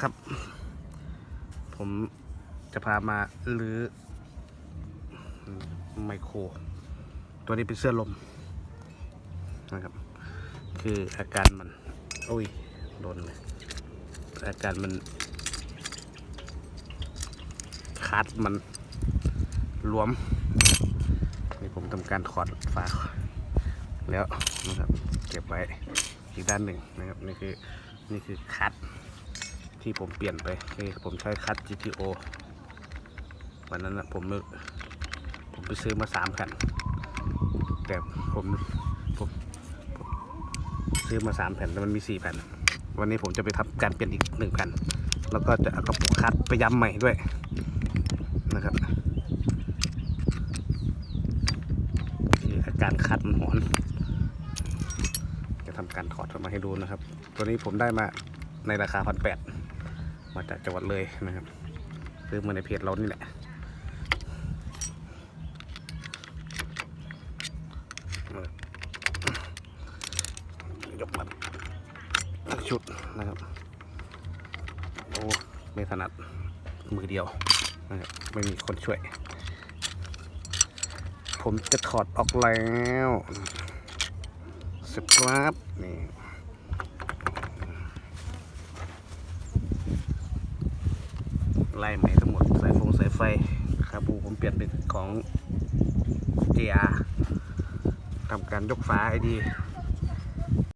ครับ ผมจะพามาลื้อไมโคร ตัวนี้เป็นเสื้อลมนะครับ คืออาการมัน โอ้ยโดนเลยอาการมันคัดมันรวม นี่ผมทำการถอดฝาแล้วนะครับ เก็บไว้อีกด้านหนึ่งนะครับ นี่คือ นี่คือคัด ที่ผมเปลี่ยนไปคือผมใช้คัด GTO วันนั้นนะผมผมไปซื้อมาสามแผ่นแต่ผมผมผมซื้อมาสามแผ่นแต่มันมีสี่แผ่น วันนี้ผมจะไปทำการเปลี่ยนอีกหนึ่งแผ่น แล้วก็จะเอากระปุกคัดไปย้ำใหม่ด้วยนะครับอาการคัดมันหอน จะทำการถอดออกมาให้ดูนะครับ ตัวนี้ผมได้มาในราคาพันแปด มาจากจังหวัดเลยนะครับซื้อมาในเพจเรานี่แหละยกมาทั้งชุดนะครับโอ้ไม่ถนัดมือเดียวนะครับไม่มีคนช่วย ผมจะถอดออกแล้วสครับนี่ ไล่ใหม่ทั้งหมดสายฟงสายไฟคาบูผมเปลี่ยนเป็นของ JR ทำการยกฟ้าให้ดี